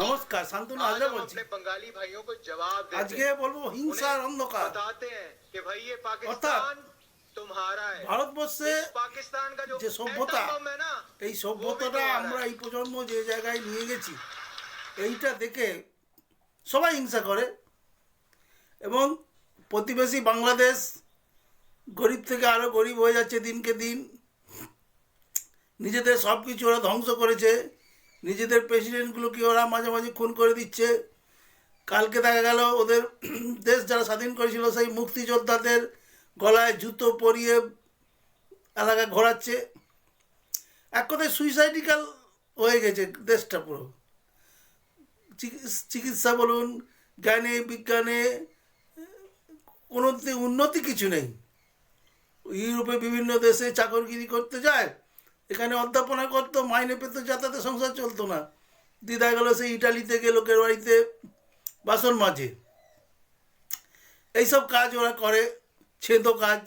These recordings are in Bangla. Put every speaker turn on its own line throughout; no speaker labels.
নমস্কার শান্তনু হাজরা বলছি
বাঙালি ভাইও কো জবাব
আজকে বলব হিংসার অন্ধকার
বাতাতে কে ভাই পাকিস্তান
ভারতবর্ষে যে সভ্যতা এই সভ্যতাটা আমরা এই প্রজন্ম যে জায়গায় নিয়ে গেছি এইটা দেখে সবাই হিংসা করে। এবং প্রতিবেশী বাংলাদেশ গরিব থেকে আরও গরিব হয়ে যাচ্ছে দিনকে দিন। নিজেদের সব কিছু ওরা ধ্বংস করেছে। নিজেদের প্রেসিডেন্টগুলোকে ওরা মাঝে মাঝে খুন করে দিচ্ছে। কালকে দেখা গেল ওদের দেশ যারা স্বাধীন করেছিল সেই মুক্তিযোদ্ধাদের গলায় জুতো পরিয়ে এলাকা ঘোরাচ্ছে। এক কথায় সুইসাইডিক্যাল হয়ে গেছে দেশটা পুরো। চিকিৎস- বলুন, জ্ঞানে, বিজ্ঞানে কোনো উন্নতি কিছু নেই। ইউরোপে বিভিন্ন দেশে চাকরগিরি করতে যায় এখানে অধ্যাপনা করতো, মাইনে পেতো, যাতায়াতে সংসার চলতো না। দিদা গেল সেই ইটালিতে গিয়ে লোকের বাড়িতে, বাসন মাজে এইসব কাজ ওরা করে, ছেদো কাজ।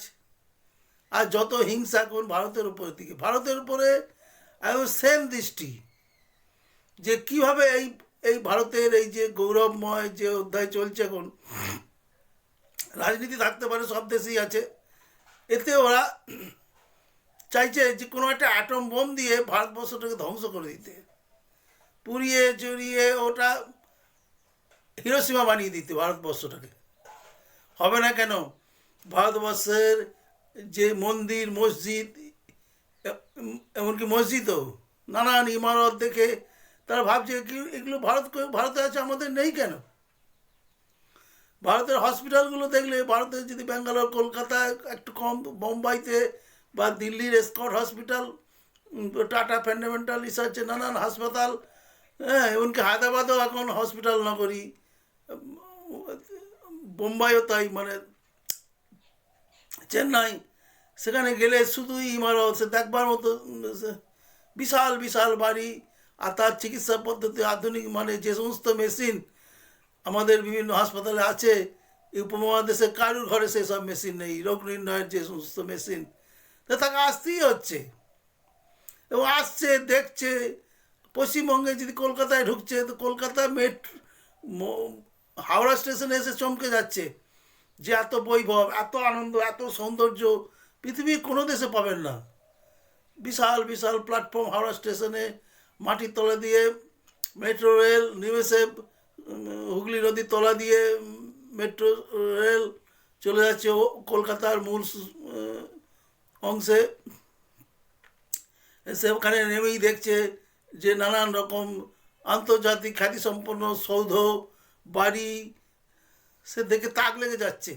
আর যত হিংসা কোন ভারতের উপরের দিকে। ভারতের উপরে একদম সেম দৃষ্টি, যে কীভাবে এই এই ভারতের এই যে গৌরবময় যে অধ্যায় চলছে এখন, রাজনীতি থাকতে পারে, সব দেশেই আছে। এতে ওরা চাইছে যে কোনো একটা অ্যাটম বোম দিয়ে ভারতবর্ষটাকে ধ্বংস করে দিতে। পুড়িয়ে চড়িয়ে ওটা হিরোসীমা বানিয়ে দিতে ভারতবর্ষটাকে। হবে না কেন? ভারতবর্ষের যে মন্দির, মসজিদ, এমনকি মসজিদও, নানান ইমারত দেখে তারা ভাবছে কি এগুলো ভারত ভারতে আছে, আমাদের নেই কেন? ভারতের হসপিটালগুলো দেখলে, ভারতের যদি ব্যাঙ্গালোর, কলকাতায় একটু কম, বোম্বাইতে বা দিল্লির স্কট হসপিটাল টাটা ফান্ডামেন্টাল রিসার্চে নানান হাসপাতাল হ্যাঁ এমনকি হায়দ্রাবাদেও এখন হসপিটাল নগরী বোম্বাইও তাই মানে চেন্নাই, সেখানে গেলে শুধুই ইমারত, সে দেখবার মতো বিশাল বিশাল বাড়ি, আর তার চিকিৎসা পদ্ধতি আধুনিক মানে যে সমস্ত মেশিন আমাদের বিভিন্ন হাসপাতালে আছে, এই উপমহাদেশে কারুর ঘরে সেসব মেশিন নেই, রোগ নির্ণয়ের যে সমস্ত মেশিন তাকে আসতেই হচ্ছে। এবং আসছে, দেখছে, পশ্চিমবঙ্গে যদি কলকাতায় ঢুকছে, তো কলকাতা মেট হাওড়া স্টেশনে এসে চমকে যাচ্ছে যে এত বৈভব, এত আনন্দ, এত সৌন্দর্য পৃথিবীর কোনো দেশে পাবেন না। বিশাল বিশাল প্ল্যাটফর্ম হাওড়া স্টেশনে মাটির তলা দিয়ে মেট্রো রেল নিমেষে হুগলি নদীর তলা দিয়ে মেট্রো রেল চলে যাচ্ছে কলকাতার মূল অংশে সে ওখানে নেমেই দেখছে যে নানান রকম আন্তর্জাতিক খ্যাতিসম্পন্ন সৌধ, বাড়ি, সে দেখে তাক লেগে যাচ্ছে।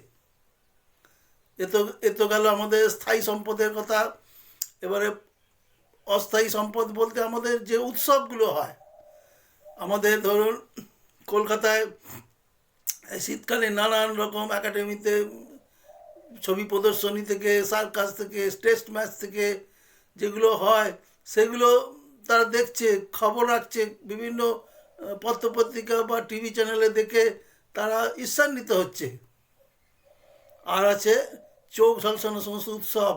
এ তো, এ গেল আমাদের স্থায়ী সম্পদের কথা। এবারে অস্থায়ী সম্পদ বলতে আমাদের যে উৎসবগুলো হয়, আমাদের ধরুন কলকাতায় শীতকালে নানান রকম একাডেমিতে ছবি প্রদর্শনী থেকে, সার্কাস থেকে, টেস্ট ম্যাচ থেকে যেগুলো হয়, সেগুলো তারা দেখছে, খবর রাখছে, বিভিন্ন পত্রপত্রিকা বা টিভি চ্যানেলে দেখে তারা ঈর্ষান্বিত হচ্ছে। আর আছে চোখ ঝলসানো সমস্ত উৎসব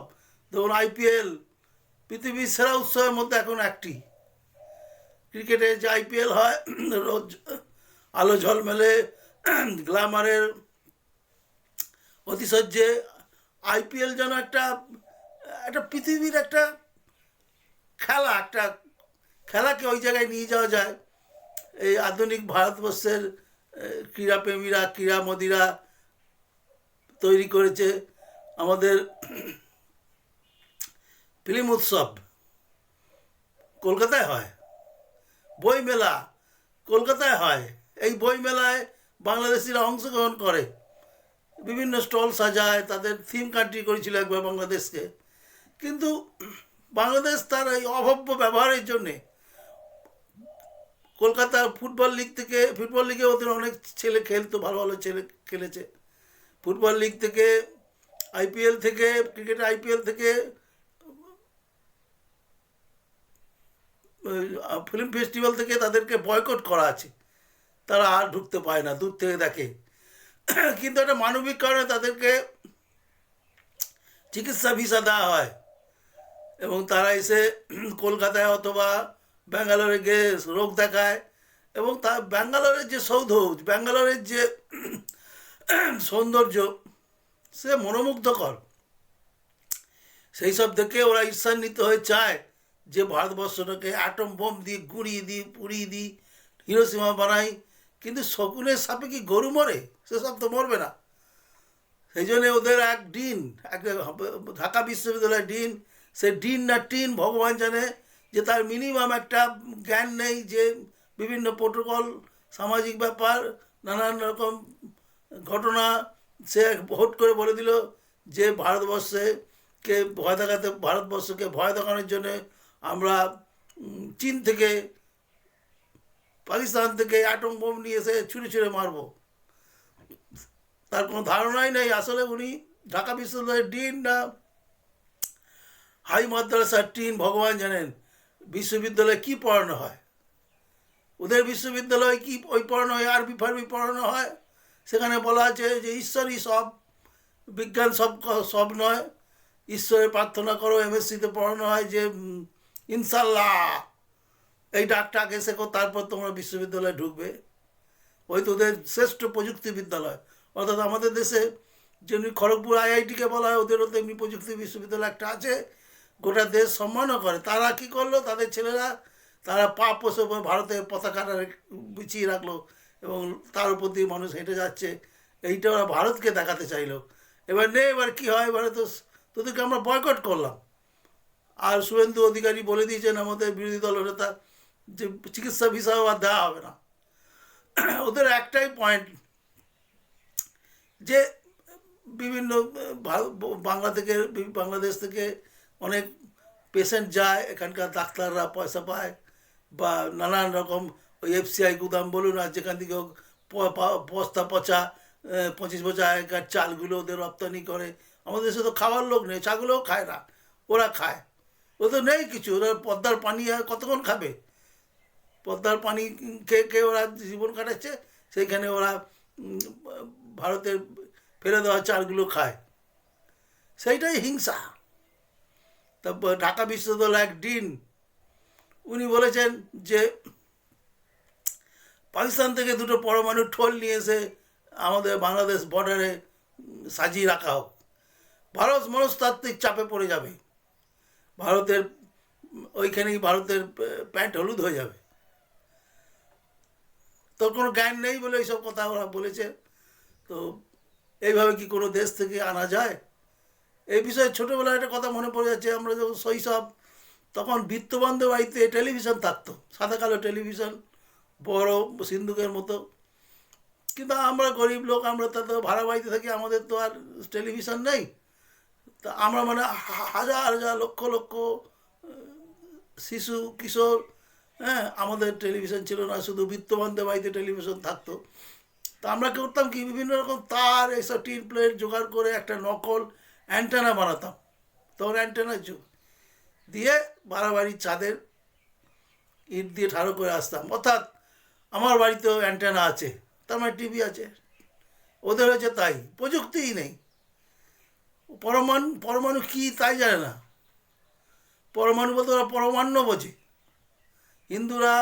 ধরুন আইপিএল পৃথিবীর সেরা উৎসবের মধ্যে এখন একটি। ক্রিকেটে যে আইপিএল হয়, রোজ আলো ঝলমেলে, গ্ল্যামারের অতিশয্যে আইপিএল যেন একটা একটা পৃথিবীর একটা খেলা, একটা খেলাকে ওই জায়গায় নিয়ে যাওয়া যায়। এই আধুনিক ভারতবর্ষের ক্রীড়াপ্রেমীরা, ক্রীড়ামোদীরা তৈরি করেছে আমাদের ফিল্ম উৎসব। কলকাতায় হয় বই মেলা কলকাতায় হয়। এই বই মেলায় বাংলাদেশিরা অংশগ্রহণ করে। বিভিন্ন স্টল সাজায়, তাদের থিম কান্ট্রি করেছিল একবার বাংলাদেশকে। কিন্তু বাংলাদেশ তার এই অভব্য ব্যবহারের জন্যে কলকাতার ফুটবল লিগ থেকে, ফুটবল লিগে ওদের অনেক ছেলে খেলতো, ভালো ভালো ছেলে খেলেছে। ফুটবল লিগ থেকে আইপিএল থেকে, ক্রিকেট আইপিএল থেকে ফিল্ম ফেস্টিভ্যাল থেকে তাদেরকে বয়কট করা আছে। তারা আর ঢুকতে পায় না, দূর থেকে দেখে। কিন্তু একটা মানবিক কারণে তাদেরকে চিকিৎসা ভিসা দেওয়া হয়। এবং তারা এসে কলকাতায় অথবা ব্যাঙ্গালোরে গিয়ে রোগ দেখায় এবং তা ব্যাঙ্গালোরের যে সৌধ, ব্যাঙ্গালোরের যে সৌন্দর্য, সে মনোমুগ্ধকর। সেই সব দেখে ওরা ঈর্ষান্বিত হয়ে চায় যে ভারতবর্ষটাকে অ্যাটম বোম দিয়ে গুঁড়িয়ে দিই, পুড়িয়ে দিই, হিরোসীমা বানাই। কিন্তু শকুনের সাপে কি গরু মরে? সেসব তো মরবে না। সেই জন্য ওদের এক ডিন, এক ঢাকা বিশ্ববিদ্যালয়ের ডিন, সে ডিন না টিন ভগবান জানে যে তার মিনিমাম একটা জ্ঞান নেই যে বিভিন্ন প্রোটোকল, সামাজিক ব্যাপার, নানান রকম ঘটনা সে ভোট করে বলে দিল যে ভারতবর্ষে কে ভয় দেখাতে, ভারতবর্ষকে ভয় দেখানোর জন্যে আমরা চীন থেকে পাকিস্তান থেকে অ্যাটম বোম নিয়ে এসে ছুঁড়ে ছুঁড়ে মারবো। তার কোনো ধারণাই নেই। আসলে উনি ঢাকা বিশ্ববিদ্যালয়ের ডিন না। হাই মাদ্রাসার টিন, ভগবান জানেন বিশ্ববিদ্যালয়ে কি পড়ানো হয়। ওদের বিশ্ববিদ্যালয়ে কি ওই পড়ানো হয়, আরবি ফারবি পড়ানো হয়? সেখানে বলা আছে যে ঈশ্বরই সব, বিজ্ঞান সব সব নয়। ঈশ্বরের প্রার্থনা করো এমএসসিতে পড়ানো হয় যে ইনশাল্লাহ এই ডাকটাকে শেখো তারপর তোমরা বিশ্ববিদ্যালয়ে ঢুকবে। ওই তো ওদের শ্রেষ্ঠ প্রযুক্তি বিদ্যালয়। অর্থাৎ আমাদের দেশে যেমনি খড়গপুর আইআইটিকে বলা হয়, ওদেরও তেমনি প্রযুক্তি বিশ্ববিদ্যালয় একটা আছে। গোটা দেশ সম্মানও করে। তারা কি করল? তাদের ছেলেরা, তারা পা পোষে ভারতের পতাকাটা বিছিয়ে রাখল এবং তার উপর দিয়ে মানুষ হেঁটে যাচ্ছে। এইটা ওরা ভারতকে দেখাতে চাইলো। এবার নে, এবার কি হয়? এবারে তো তোদেরকে আমরা বয়কট করলাম। আর শুভেন্দু অধিকারী বলে দিয়েছেন আমাদের বিরোধী দল নেতা যে চিকিৎসা ভিসাও আর দেওয়া হবে না। ওদের একটাই পয়েন্ট যে বিভিন্ন বাংলা থেকে, বাংলাদেশ থেকে অনেক পেশেন্ট যায়, এখানকার ডাক্তাররা পয়সা পায় বা নানান রকম ওই এফসিআই গুদাম বলুন আর যেখান থেকে বস্তা পচা পঁচিশ বছর আগেকার চালগুলো ওদের রপ্তানি করে। আমাদের দেশে তো খাওয়ার লোক নেই চাগুলোও খায় না, ওরা খায়। ও তো নেই কিছু, ওরা পদ্মার পানি কতক্ষণ খাবে? পদ্মার পানি খেয়ে খেয়ে ওরা জীবন কাটাচ্ছে, সেইখানে ওরা ভারতের ফেলে দেওয়া চালগুলো খায়। সেইটাই হিংসা। তারপর ঢাকা বিশ্ববিদ্যালয় এক ডিন, উনি বলেছেন যে, পাকিস্তান থেকে দুটো পরমাণু ঠোল নিয়ে এসে আমাদের বাংলাদেশ বর্ডারে সাজিয়ে রাখা হোক। ভারত মনস্তাত্ত্বিক চাপে পড়ে যাবে। ভারতের ওইখানেই ভারতের প্যান্ট হলুদ হয়ে যাবে। তোর কোনো জ্ঞান নেই বলে এইসব কথা ওরা বলেছে। তো এইভাবে কি কোনো দেশ থেকে আনা যায়? এই বিষয়ে ছোটোবেলায় একটা কথা মনে পড়ে যাচ্ছে, আমরা যখন শৈশব, তখন বিত্তবান্ধব বাড়িতে টেলিভিশন থাকতো, সাদা কালো টেলিভিশন, বড় সিন্ধুকের মতো। কিন্তু আমরা গরিব লোক, আমরা তো ভাড়া বাড়িতে থাকি, আমাদের তো আর টেলিভিশন নেই। তা আমরা মানে হাজার হাজার লক্ষ লক্ষ শিশু, কিশোর হ্যাঁ আমাদের টেলিভিশন ছিল না, শুধু বিত্তবানদের বাড়িতে টেলিভিশন থাকতো। তা আমরা করতাম কি, বিভিন্ন রকম তার, এইসব টিন প্লেট জোগাড় করে একটা নকল অ্যান্টেনা বানাতাম। তখন অ্যান্টেনার যুগ। দিয়ে বাড়াবাড়ির চাঁদের ইট দিয়ে ঠাড়ো করে আসতাম। অর্থাৎ আমার বাড়িতেও অ্যান্টেনা আছে, তার মানে টিভি আছে। ওদের হচ্ছে তাই, প্রযুক্তিই নেই। পরমাণু পরমাণু কী তাই জানে না। পরমাণু বলতে ওরা পরমাণ্য বোঝে। হিন্দুরা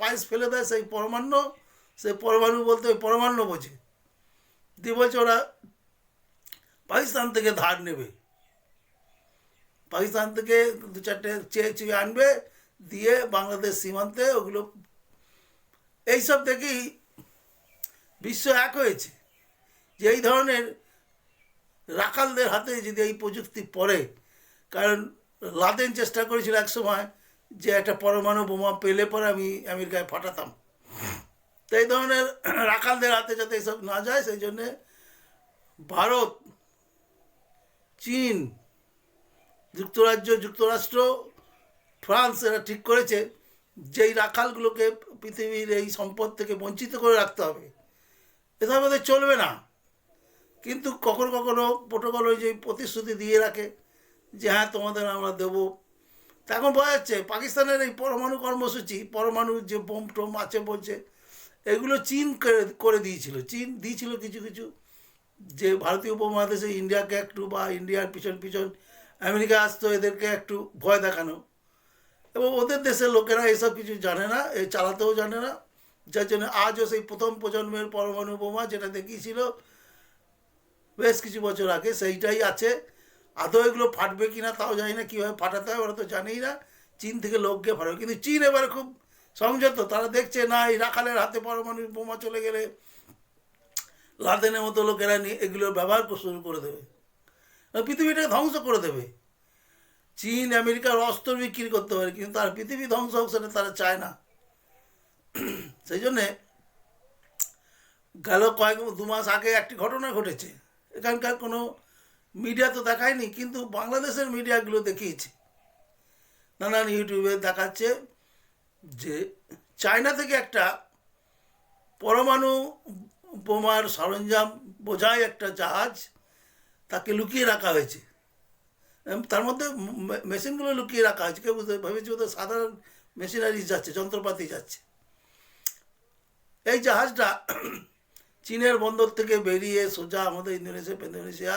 পায়েস ফেলে দেয় সেই পরমাণ্য সেই পরমাণু বলতে ওই পরমাণু বোঝে। দিয়ে বলছে ওরা পাকিস্তান থেকে ধার নেবে। পাকিস্তান থেকে দু চারটে চেয়ে চেয়ে আনবে, দিয়ে বাংলাদেশ সীমান্তে ওগুলো, এইসব দেখেই বিশ্ব এক হয়েছে যে এই ধরনের রাখালদের হাতে যদি এই প্রযুক্তি পড়ে, কারণ লাদেন চেষ্টা করেছিল এক সময় যে একটা পরমাণু বোমা পেলে পরে আমি আমেরিকায় ফাটাতাম। তো এই ধরনের রাখালদের হাতে যাতে এসব না যায়, সেই জন্যে ভারত, চীন, যুক্তরাজ্য, যুক্তরাষ্ট্র, ফ্রান্স এরা ঠিক করেছে যেই রাখালগুলোকে পৃথিবীর এই সম্পদ থেকে বঞ্চিত করে রাখতে হবে। এসব আমাদের চলবে না। কিন্তু কখনো কখনো প্রোটোকল ওই যে প্রতিশ্রুতি দিয়ে রাখে যে হ্যাঁ তোমাদের আমরা দেবো তা এখন বোঝা যাচ্ছে পাকিস্তানের এই পরমাণু কর্মসূচি, পরমাণু যে বোম টোম আছে বলছে, এগুলো চীন করে- করে দিয়েছিল। চীন দিয়েছিল কিছু কিছু, যে ভারতীয় উপমহাদেশে ইন্ডিয়াকে একটু বা ইন্ডিয়ার পিছন পিছন আমেরিকা আসতো, এদেরকে একটু ভয় দেখানো। এবং ওদের দেশের লোকেরা এসব কিছু জানে না, এ চালাতেও জানে না। যার জন্য আজও সেই প্রথম প্রজন্মের পরমাণু বোমা যেটা দেখিয়েছিল বেশ কিছু বছর আগে, সেইটাই আছে। আদৌ এগুলো ফাটবে কি না তাও জানি না, কীভাবে ফাটাতে হয় ওরা তো জানেই না। চীন থেকে লোককে ফাটাবে। কিন্তু চীন এবারে খুব সংযত, তারা দেখছে, না, এই রাখালের হাতে পরমাণু বোমা চলে গেলে লাদেনের মতো লোকেরা নিয়ে এগুলো ব্যবহার শুরু করে দেবে। পৃথিবীটাকে ধ্বংস করে দেবে। চীন আমেরিকার অস্ত্র বিক্রি করতে পারে, কিন্তু তার পৃথিবী ধ্বংস হোক সেটা তারা চায় না। সেই জন্যে গেল কয়েক, দু মাস আগে একটি ঘটনা ঘটেছে। এখানকার কোনো মিডিয়া তো দেখায়নি, কিন্তু বাংলাদেশের মিডিয়াগুলো দেখিয়েছে। নানান ইউটিউবে দেখাচ্ছে যে চায়না থেকে একটা পরমাণু বোমার সরঞ্জাম বোঝায় একটা জাহাজ তাকে লুকিয়ে রাখা হয়েছে। তার মধ্যে মেশিনগুলো লুকিয়ে রাখা হয়েছে। কেউ বুঝতে ভেবেছি ওদের সাধারণ মেশিনারি যাচ্ছে, যন্ত্রপাতি যাচ্ছে। এই জাহাজটা চীনের বন্দর থেকে বেরিয়ে সোজা আমাদের ইন্দোনেশিয়া ইন্দোনেশিয়া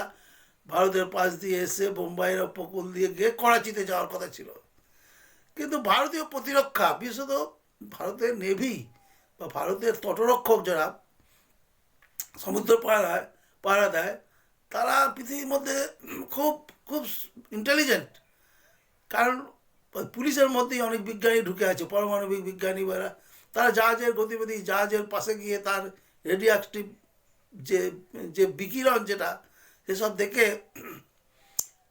ভারতের পাশ দিয়ে এসে বোম্বাইয়ের উপকূল দিয়ে গিয়ে করাচিতে যাওয়ার কথা ছিল। কিন্তু ভারতীয় প্রতিরক্ষা, বিশেষত ভারতের নেভি বা ভারতের তটরক্ষক যারা সমুদ্র পাহারায় পাহারা দেয়, তারা পৃথিবীর মধ্যে খুব খুব ইন্টেলিজেন্ট কারণ পুলিশের মধ্যেই অনেক বিজ্ঞানী ঢুকে আছে, পারমাণবিক বিজ্ঞানী বা তারা জাহাজের গতিবিধি, জাহাজের পাশে গিয়ে তার রেডিও যে যে বিকিরণ যেটা সেসব দেখে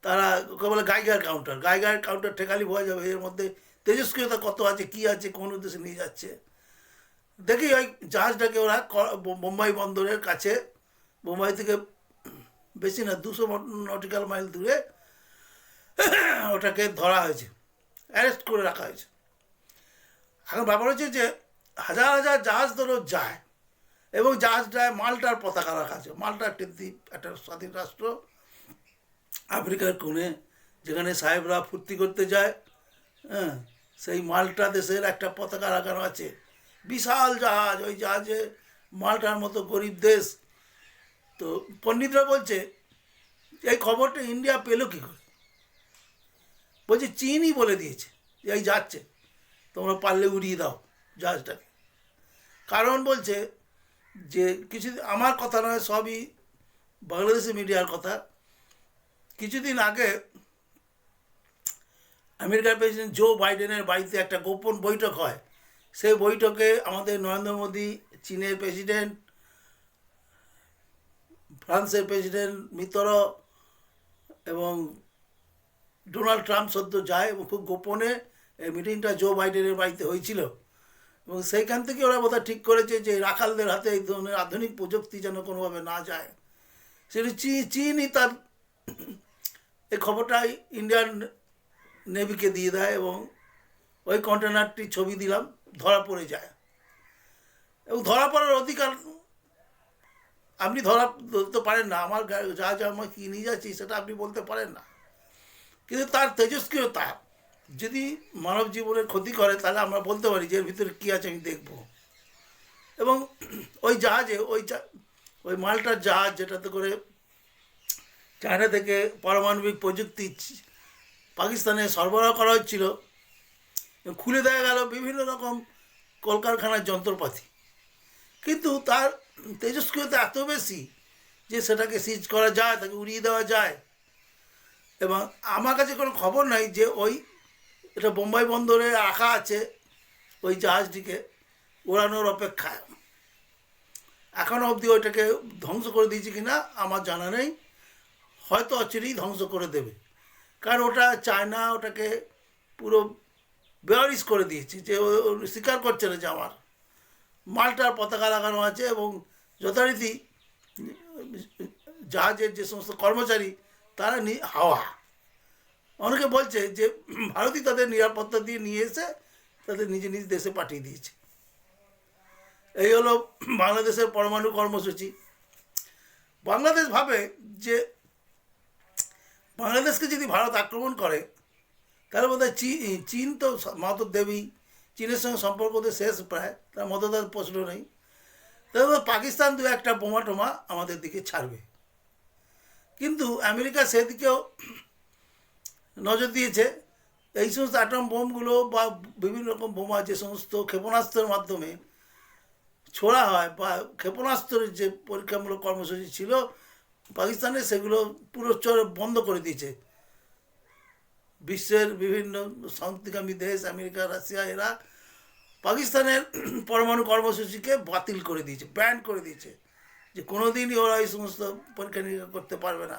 তারা বলে গাইগার কাউন্টার গাইগার কাউন্টার ঠেকালি বোঝা যাবে, এর মধ্যে তেজস্ক্রিয়তা কত আছে, কি আছে, কোন উদ্দেশ্যে নিয়ে যাচ্ছে। দেখি ওই জাহাজটাকে ওরা বোম্বাই বন্দরের কাছে, বোম্বাই থেকে বেশি না, দুশো নটিক্যাল মাইল দূরে ওটাকে ধরা হয়েছে, অ্যারেস্ট করে রাখা হয়েছে। এখন ব্যাপার হচ্ছে যে হাজার হাজার জাহাজ ধরো যায় এবং জাহাজটায় মাল্টার পতাকা রাখা আছে মাল্টা একটি দ্বীপ, একটা স্বাধীন রাষ্ট্র, আফ্রিকার কোণে, যেখানে সাহেবরা ফুর্তি করতে যায় হ্যাঁ সেই মাল্টা দেশের একটা পতাকা লাগানো আছে। বিশাল জাহাজ, ওই জাহাজে মাল্টার মতো গরিব দেশ। তো পণ্ডিতরা বলছে, এই খবরটা ইন্ডিয়া পেল কী করে? বলছে, চীনই বলে দিয়েছে এই যাচ্ছে, তোমরা পারলে উড়িয়ে দাও জাহাজটাকে। কারণ বলছে যে কিছু আমার কথা নয়, সবই বাংলাদেশি মিডিয়ার কথা। কিছুদিন আগে আমেরিকার প্রেসিডেন্ট জো বাইডেনের বাড়িতে একটা গোপন বৈঠক হয়। সেই বৈঠকে আমাদের নরেন্দ্র মোদী, চীনের প্রেসিডেন্ট, ফ্রান্সের প্রেসিডেন্ট মিত্র এবং ডোনাল্ড ট্রাম্প সদ্য যায় এবং খুব গোপনে এই মিটিংটা জো বাইডেনের বাড়িতে হয়েছিল। এবং সেইখান থেকে ওরা বোধহয় ঠিক করেছে যে রাখালদের হাতে এই ধরনের আধুনিক প্রযুক্তি যেন কোনোভাবে না যায় সেটি চীন চীনই তার এই খবরটাই ইন্ডিয়ান নেভিকে দিয়ে দেয় এবং ওই কন্টেনারটি ছবি দিলাম ধরা পড়ে যায় এবং ধরা পড়ার অধিকার আপনি ধরা ধরতে পারেন না আমার যা যা আমার কী নিয়ে যাচ্ছি সেটা আপনি বলতে পারেন না কিন্তু তার তেজস্ক্রিয়তা যদি মানব জীবনের ক্ষতি করে, তাহলে আমরা বলতে পারি যে এর ভিতরে কী আছে আমি দেখব। এবং ওই জাহাজে, ওই ওই মালটার জাহাজ যেটাতে করে চায়না থেকে পারমাণবিক প্রযুক্তি পাকিস্তানে সরবরাহ করা হচ্ছিল, খুলে দেওয়া গেল বিভিন্ন রকম কলকারখানার যন্ত্রপাতি। কিন্তু তার তেজস্ক্রিয়তা এত বেশি যে সেটাকে সিজ করা যায়, তাকে উড়িয়ে দেওয়া যায়। এবং আমার কাছে কোনো খবর নাই যে ওই এটা বোম্বাই বন্দরে রাখা আছে ওই জাহাজটিকে ওড়ানোর অপেক্ষায়। এখনও অবধি ওইটাকে ধ্বংস করে দিয়েছে কিনা আমার জানা নেই। হয়তো অচিরেই ধ্বংস করে দেবে। কারণ ওটা চায়না ওটাকে পুরো বেয়ারিস করে দিয়েছে যে স্বীকার করছে না যে আমার মালটার পতাকা লাগানো আছে এবং যথারীতি জাহাজের যে সমস্ত কর্মচারী তারা নি হাওয়া। অনেকে বলছে যে ভারতই তাদের নিরাপত্তা দিয়ে নিয়ে এসে তাদের নিজ নিজ দেশে পাঠিয়ে দিয়েছে। এই হলো বাংলাদেশের পরমাণু কর্মসূচি। বাংলাদেশ ভাবে যে বাংলাদেশকে যদি ভারত আক্রমণ করে তাহলে বোধ হয় চীন তো মাতর দেবী, চীনের সঙ্গে সম্পর্ক তো শেষ প্রায়, তার মতদার প্রশ্ন নেই। তবে বোধহয় পাকিস্তান দু একটা বোমা টোমা আমাদের দিকে ছাড়বে। কিন্তু আমেরিকা সেদিকেও নজর দিয়েছে। এই সমস্ত অ্যাটম বোমগুলো বা বিভিন্ন রকম বোমা যে সমস্ত ক্ষেপণাস্ত্রের মাধ্যমে ছোড়া হয় বা ক্ষেপণাস্ত্রের যে পরীক্ষামূলক কর্মসূচি ছিল, পাকিস্তানে সেগুলো পুরো চরে বন্ধ করে দিয়েছে। বিশ্বের বিভিন্ন শান্তিকামী দেশ, আমেরিকা, রাশিয়া এরা পাকিস্তানের পরমাণু কর্মসূচিকে বাতিল করে দিয়েছে, ব্যান করে দিয়েছে। যে কোনোদিনই ওরা এই সমস্ত পরীক্ষা নিরীক্ষা করতে পারবে না।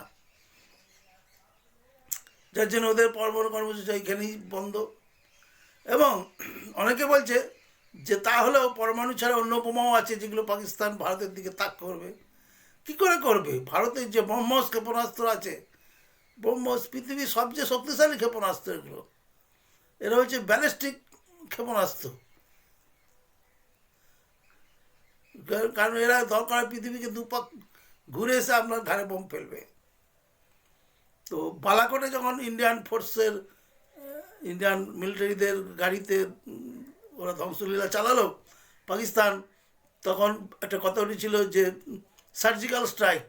যার জন্য ওদের পরমাণু কর্মসূচি এইখানেই বন্ধ। এবং অনেকে বলছে যে তাহলেও পরমাণু ছাড়া অন্য বোমাও আছে যেগুলো পাকিস্তান ভারতের দিকে তাক করবে। কি করে করবে? ভারতের যে ব্রহ্মস ক্ষেপণাস্ত্র আছে, ব্রহ্মস পৃথিবীর সবচেয়ে শক্তিশালী ক্ষেপণাস্ত্র এগুলো। এরা হচ্ছে ব্যালিস্টিক ক্ষেপণাস্ত্র। কারণ এরা দরকার পৃথিবীকে দুপাক ঘুরে এসে আপনার ঘাড়ে বোম ফেলবে। তো বালাকোটে যখন ইন্ডিয়ান ফোর্সের ইন্ডিয়ান মিলিটারিদের গাড়িতে ওরা ধ্বংসলীলা চালালো পাকিস্তান, তখন একটা কথা উঠেছিল যে সার্জিক্যাল স্ট্রাইক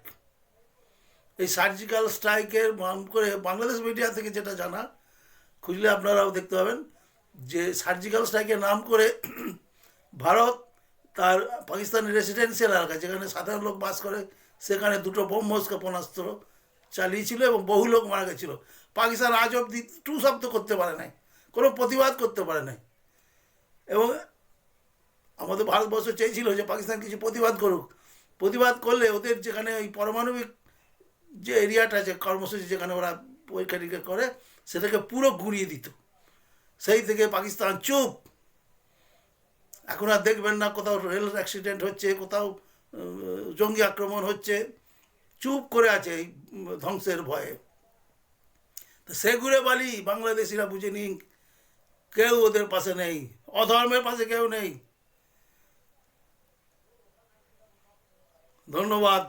এই সার্জিক্যাল স্ট্রাইকের নাম করে বাংলাদেশ মিডিয়া থেকে যেটা জানা, খুঁজলে আপনারাও দেখতে পাবেন যে সার্জিক্যাল স্ট্রাইকের নাম করে ভারত তার পাকিস্তানের রেসিডেন্সিয়াল এলাকা, যেখানে সাধারণ লোক বাস করে, সেখানে দুটো ব্রহ্মস ক্ষেপণাস্ত্র চালিয়েছিল এবং বহু লোক মারা গেছিল। পাকিস্তান আজ অব্দি টু শব্দ করতে পারে নাই, কোনো প্রতিবাদ করতে পারে নাই। এবং আমাদের ভারতবর্ষ চেয়েছিল যে পাকিস্তান কিছু প্রতিবাদ করুক। প্রতিবাদ করলে ওদের যেখানে ওই পারমাণবিক যে এরিয়াটা আছে কর্মসূচি যেখানে ওরা পরীক্ষা নিরীক্ষা করে, সেটাকে পুরো ঘুরিয়ে দিত। সেই থেকে পাকিস্তান চুপ। এখন আর দেখবেন না কোথাও রেল অ্যাক্সিডেন্ট হচ্ছে, কোথাও জঙ্গি আক্রমণ হচ্ছে। চুপ করে আছে এই ধ্বংসের ভয়ে। তো সেগুলো বলি বালি বাংলাদেশিরা বুঝে নিন, কেউ ওদের পাশে নেই, অধর্মের পাশে কেউ নেই। ধন্যবাদ।